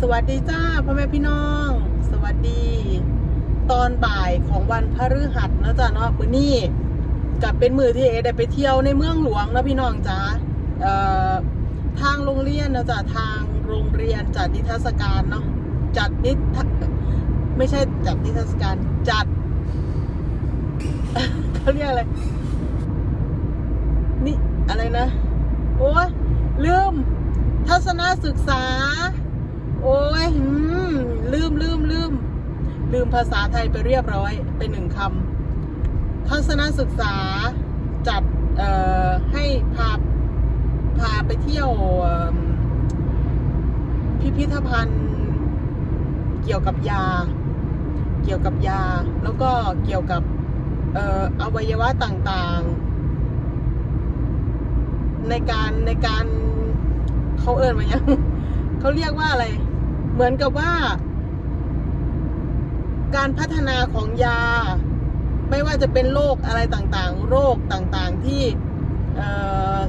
สวัสดีจ้าพ่อแม่พี่น้อง สวัสดี ตอนบ่ายของวันพฤหัสนะจ๊ะเนาะมือนี้กับเป็นมือที่เอได้ไปเที่ยวในเมืองหลวงนะพี่น้องจ้าทางโรงเรียนนะจ๊ะทางโรงเรียนจัดนิทรรศการเนาะจัดนิทไม่ใช่จัดนิทรรศการจัดเขาเรียกอะไรนี่อะไรนะโอ้ยลืมทัศนศึกษา โอ้ยหืมลืมลืมลืม ลืมภาษาไทยไปเรียบร้อยไปหนึ่งคำทัศนศึกษาจัดให้พาพาไปเที่ยวพิพิธภัณฑ์ เกี่ยวกับยา เกี่ยวกับยา แล้วก็เกี่ยวกับเอออวัยวะต่างๆ ในการในการเขาเอินมายังเขาเรียกว่าอะไร เหมือนกับว่า การพัฒนาของยา ไม่ว่าจะเป็นโรคอะไรต่างๆ โรคต่างๆที่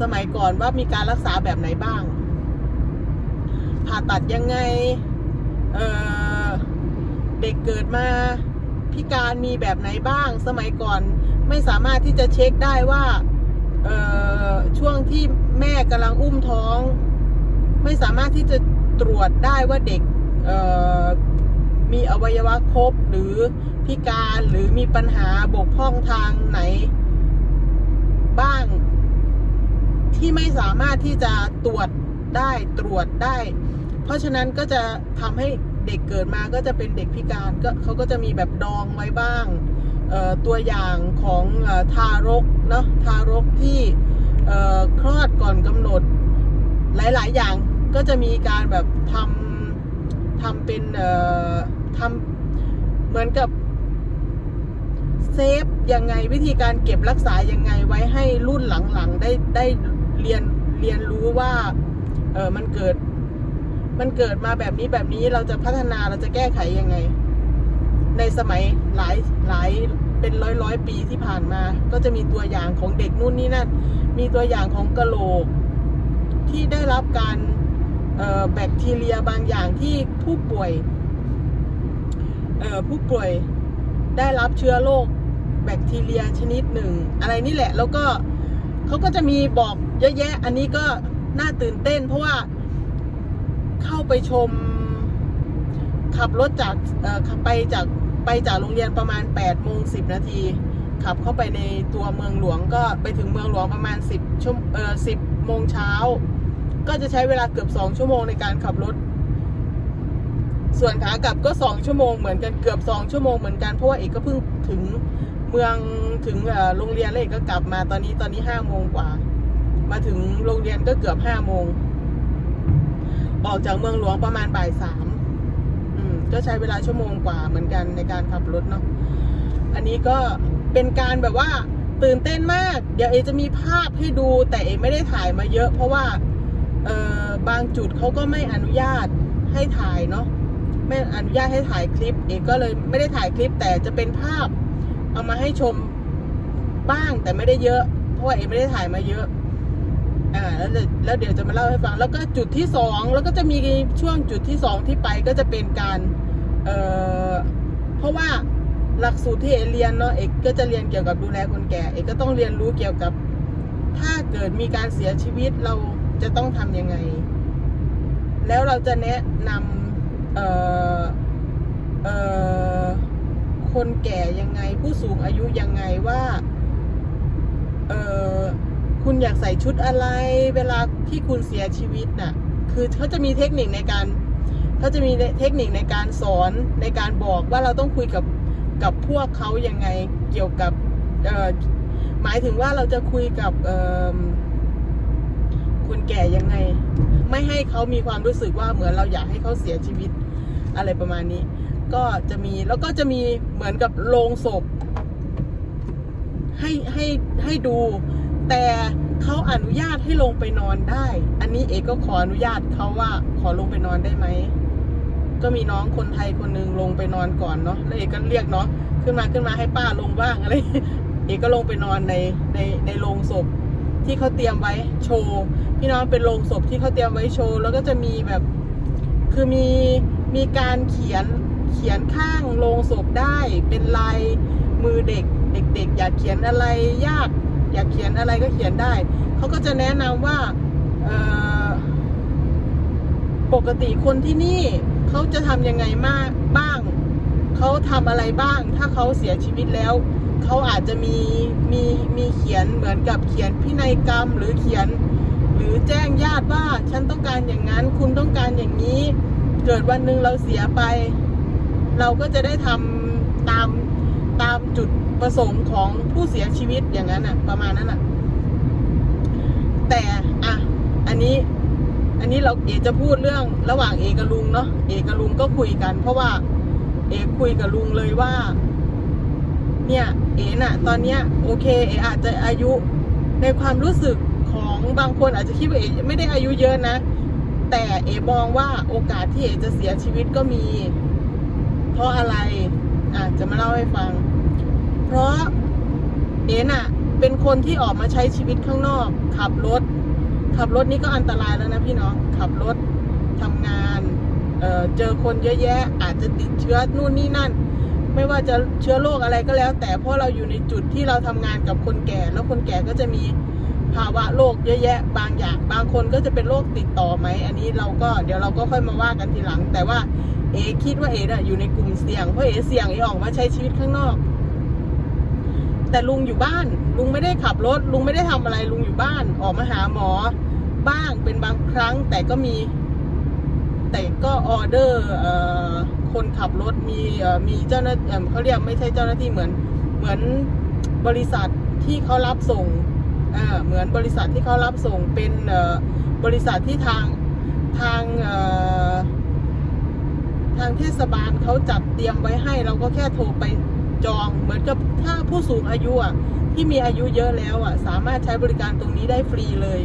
สมัยก่อนว่ามีการรักษาแบบไหนบ้าง ผ่าตัดยังไงเเด็กเกิดมาพิการมีแบบไหนบ้าง สมัยก่อนไม่สามารถที่จะเช็คได้ว่าช่วงที่แม่กำลังอุ้มท้อง ไม่สามารถที่จะตรวจได้ว่าเด็ก มีอวัยวะครบหรือพิการหรือมีปัญหาบกพร่องทางไหน บ้าง ที่ไม่สามารถที่จะตรวจได้ตรวจได้ เพราะฉะนั้นก็จะทำให้เด็กเกิดมาก็จะเป็นเด็กพิการก็เขาก็จะมีแบบดองไว้บ้างตัวอย่างของอทารกเนาะทารกที่คลอดก่อนกำหนด หลาย ๆ อย่างก็จะมีการแบบทำทำเป็นเทำเหมือนกับเซฟยังไงวิธีการเก็บรักษายังไงไว้ให้รุ่นหลังๆ ได้ได้เรียนเรียนรู้ว่า เออมันเกิด มันเกิดมาแบบนี้แบบนี้เราจะพัฒนาเราจะแก้ไขยังไง ในสมัยหลายหลายเป็นร้อยร้อยปีที่ผ่านมา ก็จะมีตัวอย่างของเด็กนู่นนี่นั่นมีตัวอย่างของกะโหลก ที่ได้รับการออแบคทีเรียบางอย่างที่ผู้ป่วย ผู้ป่วยได้รับเชื้อโรคแบคทีเรียชนิดหนึ่ง อะไรนี่แหละ แล้วก็เขาก็จะมีบอกเยอะแยะ อันนี้ก็น่าตื่นเต้น เพราะว่าเข้าไปชม ขับรถจากขับไปจากไปจากโรงเรียนประมาณ8ปดโมงสินาที ขับเข้าไปในตัวเมืองหลวงก็ไปถึงเมืองหลวงประมาณ 10ชั่วเออสิบโมงเช้า ก็จะใช้เวลาเกือบสองชั่วโมงในการขับรถ ส่วนขากลับก็สองชั่วโมงเหมือนกันเกือบสองชั่วโมงเหมือนกันเพราะว่าเอกก็เพิ่งถึงเมืองถึงโรงเรียนแล้วเอกก็กลับมาตอนนี้ตอนนี้ห้าโมงกว่า มาถึงโรงเรียนก็เกือบห้าโมงออกจากเมืองหลวงประมาณบ่ายสามก็ใช้เวลาชั่วโมงกว่าเหมือนกันในการขับรถเนาะอันนี้ก็เป็นการแบบว่าตื่นเต้นมาก เดี๋ยวเอจะมีภาพให้ดูแต่เอไม่ได้ถ่ายมาเยอะ เพราะว่าเออบางจุดเขาก็ไม่อนุญาตให้ถ่ายเนาะ ไม่อนุญาตให้ถ่ายคลิป เอกก็เลยไม่ได้ถ่ายคลิปแต่จะเป็นภาพ เอามาให้ชมบ้างแต่ไม่ได้เยอะ เพราะว่าเอกไม่ได้ถ่ายมาเยอะอ่าแล้วแล้วเดี๋ยวจะมาเล่าให้ฟัง แล้วก็จุดที่สองแล้วก็จะมีช่วงจุดที่สองที่ไปก็จะเป็นการเอ่อเพราะว่าหลักสูตรที่เอกเรียนเนาะเอกก็จะเรียนเกี่ยวกับดูแลคนแก่ เอกก็ต้องเรียนรู้เกี่ยวกับ ถ้าเกิดมีการเสียชีวิตเราจะต้องทำยังไง แล้วเราจะแนะนำเอ่อเอ่อ คนแก่ยังไง ผู้สูงอายุยังไงว่า เออคุณอยากใส่ชุดอะไร เวลาที่คุณเสียชีวิตน่ะ คือเขาจะมีเทคนิคในการเขาจะมีเทคนิคในการสอนในการบอกว่าเราต้องคุยกับกับพวกเขายังไงเกี่ยวกับเออหมายถึงว่าเราจะคุยกับเออคนแก่ยังไง ไม่ให้เขามีความรู้สึกว่าเหมือนเราอยากให้เขาเสียชีวิตอะไรประมาณนี้ ก็จะมีแล้วก็จะมีเหมือนกับโลงศพ ให้ให้ให้ดู แต่เขาอนุญาตให้ลงไปนอนได้ อันนี้เอกก็ขออนุญาตเขาว่าขอลงไปนอนได้ไหมก็มีน้องคนไทยคนหนึ่งลงไปนอนก่อนเนาะแล้วเอกก็เรียกเนาะขึ้นมาขึ้นมาให้ป้าลงบ้างอะไรเอกก็ลงไปนอนในในในโรงศพที่เขาเตรียมไว้โชว์พี่น้องเป็นโรงศพที่เขาเตรียมไว้โชว์แล้วก็จะมีแบบ คือมีมีการเขียน เขียนข้างโลงศพได้เป็นลายมือเด็ก เด็ก ๆ อยากเขียนอะไรยาก อยากเขียนอะไรก็เขียนได้ เขาก็จะแนะนำว่าปกติคนที่นี่เขาจะทำยังไงมากบ้างเขาทำอะไรบ้าง ถ้าเขาเสียชีวิตแล้วเขาอาจจะมีมีมีเขียนเหมือนกับเขียนพินัยกรรมหรือเขียน หรือแจ้งญาติว่าฉันต้องการอย่างนั้น คุณต้องการอย่างนี้ เกิดวันหนึ่งเราเสียไป เราก็จะได้ทำตามตามจุดประสงค์ของผู้เสียชีวิตอย่างนั้นอะ ประมาณนั้นอะ แต่อะอันนี้ อันนี้เราเอจะพูดเรื่องระหว่างเอกับลุงเนาะเอกับลุงก็คุยกัน เพราะว่า เอคุยกับลุงเลยว่า เนี่ยเอน่ะ ตอนเนี้ย โอเค เออาจจะอายุในความรู้สึกของบางคนอาจจะคิดว่าเอไม่ได้อายุเยอะนะ แต่เอมองว่าโอกาสที่เอจะเสียชีวิตก็มี เพราะอะไรอะจะมาเล่าให้ฟัง เพราะเอ็น่ะเป็นคนที่ออกมาใช้ชีวิตข้างนอก ขับรถ ขับรถนี่ก็อันตรายแล้วนะพี่น้องขับรถทำงานเเจอคนเยอะแยะ อาจจะติดเชื้อนู่นนี่นั่น ไม่ว่าจะเชื้อโรคอะไรก็แล้ว แต่เพราะเราอยู่ในจุดที่เราทำงานกับคนแก่ แล้วคนแก่ก็จะมีภาวะโรคเยอะแยะ บางอย่าง บางคนก็จะเป็นโรคติดต่อไหม อันนี้เราก็เดี๋ยวเราก็ค่อยมาว่ากันทีหลัง แต่ว่า เอคิดว่าเอน่ะอยู่ในกลุ่มเสี่ยงเพราะเอเสี่ยงเอออกมาใช้ชีวิตข้างนอก แต่ลุงอยู่บ้าน ลุงไม่ได้ขับรถ ลุงไม่ได้ทำอะไร ลุงอยู่บ้าน ออกมาหาหมอ บ้างเป็นบางครั้ง แต่ก็มี แต่ก็ออเดอร์คนขับรถมีมีเจ้าหน้าเขาเรียกไม่ใช่เจ้าหน้าที่เหมือน เหมือนบริษัทที่เขารับส่งเหมือนบริษัทที่เขารับส่งเป็นบริษัทที่ทางทางเทางเทศบาลเขาจัดเตรียมไว้ให้ เราก็แค่โทรไปจอง เหมือนกับถ้าผู้สูงอายุอะที่มีอายุเยอะแล้วอะสามารถใช้บริการตรงนี้ได้ฟรีเลย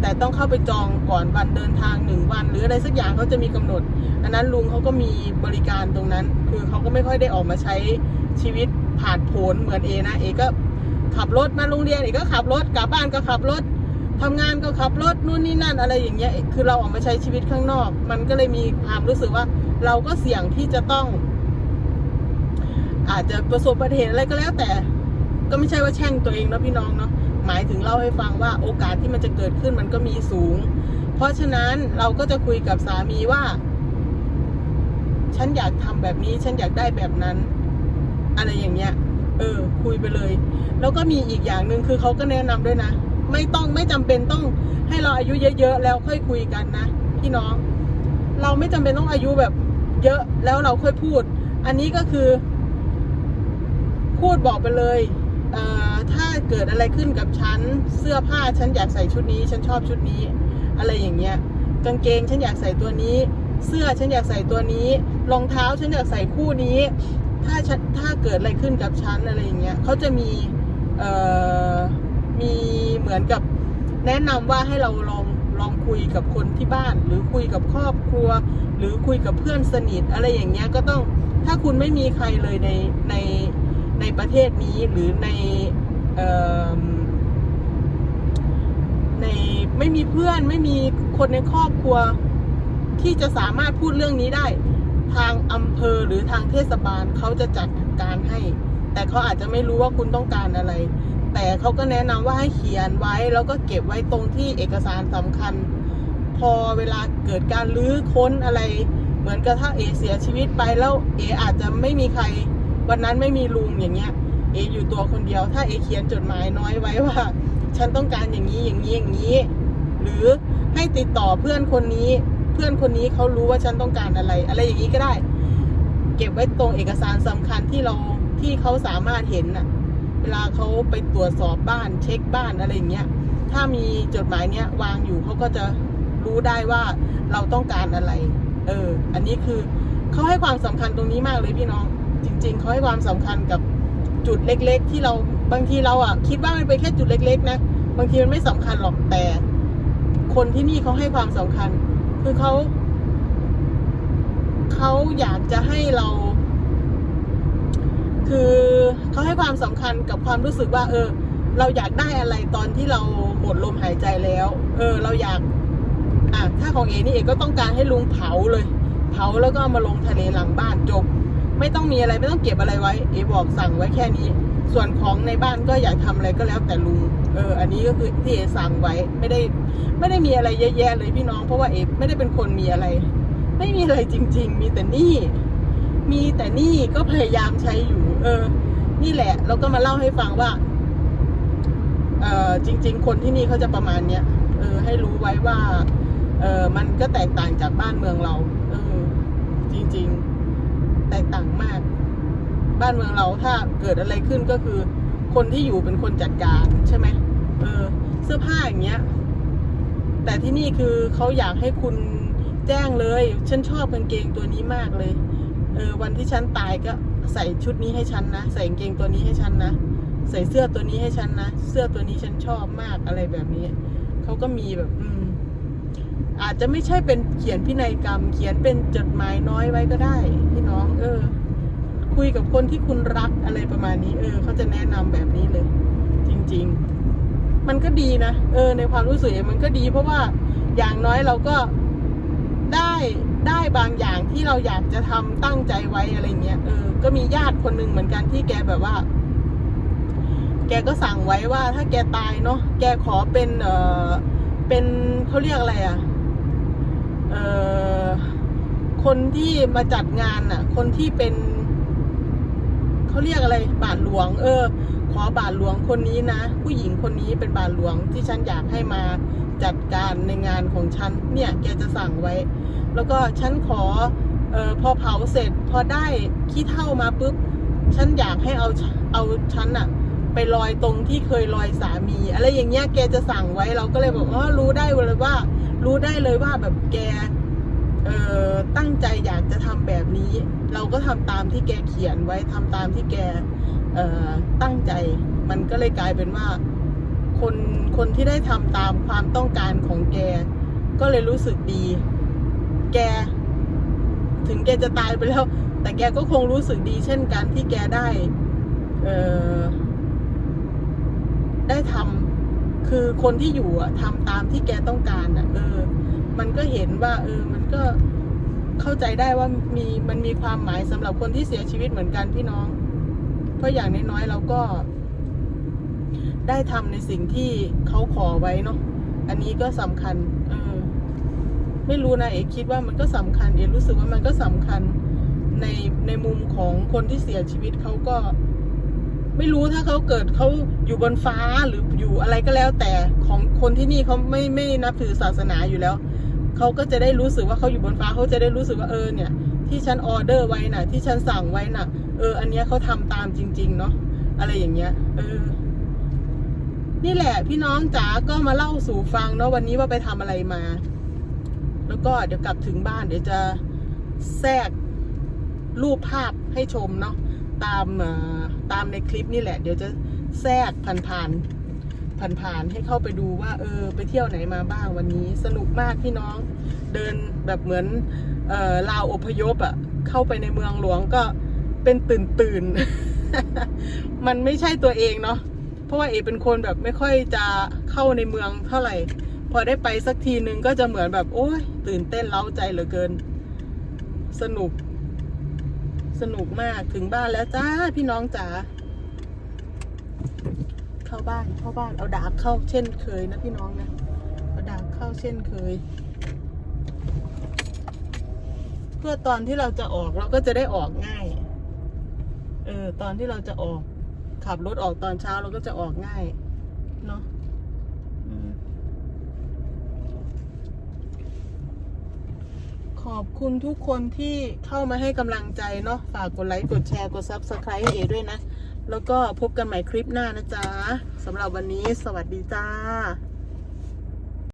แต่ต้องเข้าไปจองก่อนวันเดินทางหนึ่งวัน หรืออะไรสักอย่างเขาจะมีกำหนด อันนั้นลุงเขาก็มีบริการตรงนั้น คือเขาก็ไม่ค่อยได้ออกมาใช้ชีวิตผ่านโผนเหมือนเอนะเอก็ขับรถมาโรงเรียนเอก็ขับรถกลับบ้านก็ขับรถทำงานก็ขับรถนู่นนี่นั่นอะไรอย่างเงี้ยคือเราออกมาใช้ชีวิตข้างนอก มันก็เลยมีความรู้สึกว่า เราก็เสี่ยงที่จะต้อง อาจจะประสบอุบัติเหตุอะไรก็แล้วแต่ ก็ไม่ใช่ว่าแช่งตัวเองนะพี่น้องเนาะหมายถึงเล่าให้ฟังว่าโอกาสที่มันจะเกิดขึ้นมันก็มีสูง เพราะฉะนั้นเราก็จะคุยกับสามีว่า ฉันอยากทำแบบนี้ฉันอยากได้แบบนั้น อะไรอย่างเงี้ย เออ คุยไปเลย แล้วก็มีอีกอย่างหนึ่งคือเขาก็แนะนำด้วยนะไม่ต้องไม่จำเป็นต้องให้เราอายุเยอะๆแล้วค่อยคุยกันนะพี่น้อง เราไม่จำเป็นต้องอายุแบบ เยอะแล้วเราค่อยพูด อันนี้ก็คือ พูดบอกไปเลยถ้าเกิดอะไรขึ้นกับฉันเสื้อผ้าฉันอยากใส่ชุดนี้ ฉันชอบชุดนี้ อะไรอย่างเงี้ยกางเกงฉันอยากใส่ตัวนี้ เสื้อฉันอยากใส่ตัวนี้รองเท้าฉันอยากใส่คู่นี้ ถ้าฉันถ้าเกิดอะไรขึ้นกับฉันอะไรอย่างเงี้ยเขาจะมีมีเหมือนกับแนะนำว่าให้เราลอง ลองคุยกับคนที่บ้าน หรือคุยกับครอบครัว หรือคุยกับเพื่อนสนิท อะไรอย่างเงี้ยก็ต้องถ้าคุณไม่มีใครเลยในในในประเทศนี้หรือในเอ่อในไม่มีเพื่อนไม่มีคนในครอบครัว ที่จะสามารถพูดเรื่องนี้ได้ ทางอำเภอหรือทางเทศบาลเขาจะจัดการให้ แต่เขาอาจจะไม่รู้ว่าคุณต้องการอะไร แต่เขาก็แนะนำว่าให้เขียนไว้ แล้วก็เก็บไว้ตรงที่เอกสารสำคัญ พอเวลาเกิดการลื้อค้นอะไร เหมือนกับถ้าเอเสียชีวิตไปแล้วเออาจจะไม่มีใคร วันนั้นไม่มีลุงอย่างเงี้ยเออยู่ตัวคนเดียว ถ้าเอเขียนจดหมายน้อยไว้ว่า ฉันต้องการอย่างนี้อย่างนี้อย่างนี้ หรือให้ติดต่อเพื่อนคนนี้ เพื่อนคนนี้เขารู้ว่าฉันต้องการอะไร อะไรอย่างนี้ก็ได้ เก็บไว้ตรงเอกสารสำคัญที่เราที่เขาสามารถเห็นน่ะ เวลาเขาไปตรวจสอบบ้านเช็คบ้านอะไรอย่างเงี้ย ถ้ามีจดหมายเนี้ยวางอยู่เขาก็จะรู้ได้ว่าเราต้องการอะไร เออ อันนี้คือเขาให้ความสำคัญตรงนี้มากเลยพี่น้อง จริง ๆเขาให้ความสำคัญกับจุดเล็ก ๆ ที่เราบางทีเราอะคิดว่ามันเป็นแค่จุดเล็ก ๆ นะ บางทีมันไม่สำคัญหรอกแต่ คนที่นี่เขาให้ความสำคัญ คือเขาเขาอยากจะให้เรา คือเขาให้ความสำคัญกับความรู้สึกว่า เออ เราอยากได้อะไรตอนที่เราหมดลมหายใจแล้ว เออ เราอยากอะถ้าของเอนี่เอก็ต้องการให้ลุงเผาเลย เผาแล้วก็มาลงทะเลหลังบ้านจบ ไม่ต้องมีอะไรไม่ต้องเก็บอะไรไว้ เอบอกสั่งไว้แค่นี้ ส่วนของในบ้านก็อยากทำอะไรก็แล้วแต่ลุงเออ อันนี้ก็คือที่เอสั่งไว้ไม่ได้ ไม่ได้มีอะไรเยอะแยะเลยพี่น้อง เพราะว่าเอไม่ได้เป็นคนมีอะไร ไม่มีอะไรจริง ๆ มีแต่นี้มีแต่นี้ก็พยายามใช้อยู่ เออ นี่แหละ เราก็มาเล่าให้ฟังว่า เออจริง ๆ คนที่นี่เขาจะประมาณเนี้ยเออ ให้รู้ไว้ว่า เออมันก็แตกต่างจากบ้านเมืองเรา เออ จริง ๆ แตกต่างมาก บ้านเมืองเราถ้าเกิดอะไรขึ้นก็คือ คนที่อยู่เป็นคนจัดการใช่ไหมเออ เสื้อผ้าอย่างเงี้ย แต่ที่นี่คือเขาอยากให้คุณแจ้งเลย ฉันชอบกางเกงตัวนี้มากเลย เออ วันที่ฉันตายก็ ใส่ชุดนี้ให้ฉันนะ ใส่กางเกงตัวนี้ให้ฉันนะ ใส่เสื้อตัวนี้ให้ฉันนะ เสื้อตัวนี้ฉันชอบมากอะไรแบบนี้ เขาก็มีแบบ อืม อาจจะไม่ใช่เป็นเขียนพินัยกรรม เขียนเป็นจดหมายน้อยไว้ก็ได้พี่น้อง เออ คุยกับคนที่คุณรักอะไรประมาณนี้ เออ เขาจะแนะนำแบบนี้เลย จริง ๆ มันก็ดีนะ เออ ในความรู้สึกเองมันก็ดี เพราะว่าอย่างน้อยเราก็ได้ ได้บางอย่างที่เราอยากจะทำตั้งใจไว้อะไรเงี้ยเออก็มีญาติคนหนึ่งเหมือนกันที่แกแบบว่า แกก็สั่งไว้ว่าถ้าแกตายเนาะแกขอเป็นเออเป็นเขาเรียกอะไรอะ่ะเออคนที่มาจัดงานน่ะ คนที่เป็นเขาเรียกอะไรบาทหลวง เออ ขอบาทหลวงคนนี้นะ ผู้หญิงคนนี้เป็นบาทหลวงที่ฉันอยากให้มาจัดการในงานของฉันเนี่ยแกจะสั่งไว้ แล้วก็ฉันขอออพอเผาเสร็จพอได้ขี้เท่ามาปุ๊บฉันอยากให้เอาเอาฉันอะไปลอยตรงที่เคยลอยสามี อะไรอย่างเงี้ยแกจะสั่งไว้เราก็เลยบอกอ๋อรู้ได้เลยว่า รู้ได้เลยว่าแบบแกเอ่อตั้งใจอยากจะทำแบบนี้ เราก็ทำตามที่แกเขียนไว้ทำตามที่แก ตั้งใจ มันก็เลยกลายเป็นว่า คนคนที่ได้ทำตามความต้องการของแก ก็เลยรู้สึกดี แก ถึงแกจะตายไปแล้ว แต่แกก็คงรู้สึกดี เช่นกันที่แกได้ได้ทำคือคนที่อยู่ทำตามที่แกต้องการอะเออ มันก็เห็นว่า เออ มันก็เข้าใจได้ว่ามีมันมีความหมายสำหรับคนที่เสียชีวิตเหมือนกันพี่น้อง ราะอย่างน้อยๆเราก็ ได้ทำในสิ่งที่เขาขอไว้เนาะอันนี้ก็สำคัญ เออ ไม่รู้นะเอกคิดว่ามันก็สำคัญ เอกรู้สึกว่ามันก็สำคัญในในมุมของคนที่เสียชีวิตเขาก็ ไม่รู้ถ้าเขาเกิดเขาอยู่บนฟ้าหรืออยู่อะไรก็แล้ว แต่ของคนที่นี่เขาไม่ไม่นับถือศาสนาอยู่แล้วเขาก็จะได้รู้สึกว่าเขาอยู่บนฟ้าเขาจะได้รู้สึกว่าเออเนี่ย ที่ฉันออเดอร์ไว้น่ะ ที่ฉันสั่งไว้น่ะ เออ อันเนี้ยเขาทำตามจริง ๆ เนาะอะไรอย่างเงี้ย เออ นี่แหละ พี่น้องจ๋าก็มาเล่าสู่ฟังเนาะวันนี้ว่าไปทำอะไรมา แล้วก็เดี๋ยวกลับถึงบ้านเดี๋ยวจะแทรกรูปภาพให้ชมเนาะตามเอ่อตามในคลิปนี่แหละ เดี๋ยวจะแทรกผ่านๆ ผ่านๆให้เข้าไปดูว่า เออ ไปเที่ยวไหนมาบ้างวันนี้ สนุกมากพี่น้องเดินแบบเหมือนเอ่อลาวอพยพอะ่ะเข้าไปในเมืองหลวงก็เป็นตื่นตื่นมันไม่ใช่ตัวเองเนาะเพราะว่าเอเป็นคนแบบไม่ค่อยจะเข้าในเมืองเท่าไหร่ พอได้ไปสักทีนึงก็จะเหมือนแบบโอ้ยตื่นเต้นเล้าใจเหลือเกิน สนุก สนุกมากถึงบ้านแล้วจ้าพี่น้องจ๋า เข้าบ้านเข้าบ้านเอาดาบเข้าเช่นเคยนะพี่น้องนะเอาดาบเข้าเช่นเคย เพื่อตอนที่เราจะออกเราก็จะได้ออกง่ายเออตอนที่เราจะออก ขับรถออกตอนเช้าเราก็จะออกง่ายเนาะขอบคุณทุกคนที่เข้ามาให้กำลังใจเนาะฝากกดไลค์ กดแชร์ กด Subscribe ให้เอด้วยนะ แล้วก็พบกันใหม่คลิปหน้านะจ๊ะสำหรับวันนี้สวัสดีจ้า